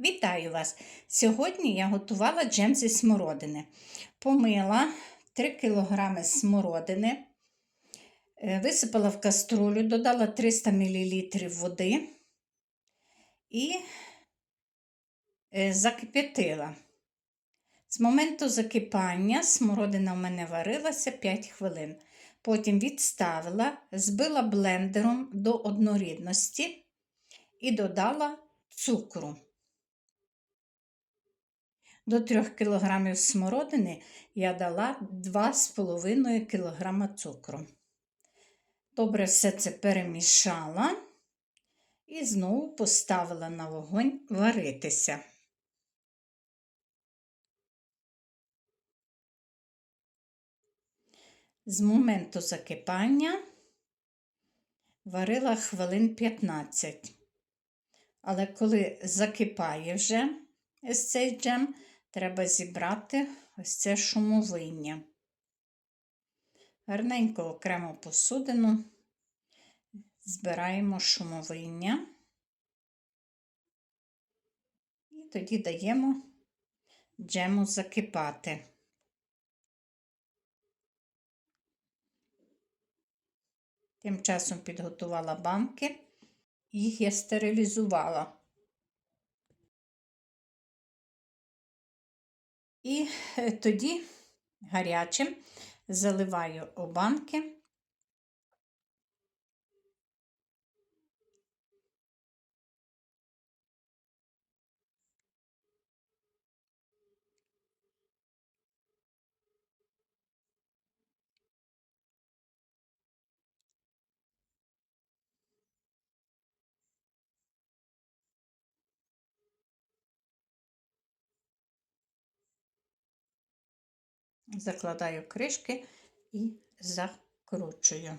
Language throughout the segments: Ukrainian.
Вітаю вас! Сьогодні я готувала джем зі смородини. Помила 3 кг смородини, е, висипала в каструлю, додала 300 мл води і е, закип'ятила. З моменту закипання смородина в мене варилася 5 хвилин. Потім відставила, збила блендером до однорідності і додала цукру. До 3 кг смородини я дала 2,5 кг цукру. Добре все це перемішала і знову поставила на вогонь варитися. З моменту закипання варила хвилин 15. Але коли закипає вже ось цей джем, треба зібрати ось це шумовиння. Гарненько окремо посудину, збираємо шумовиння і тоді даємо джему закипати. Тим часом підготувала банки, їх я стерилізувала. І е, тоді гарячим заливаю у закладаю кришки і закручую.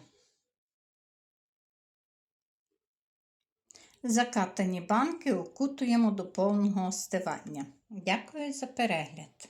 Закатані банки окутуємо до повного остивання. Дякую за перегляд!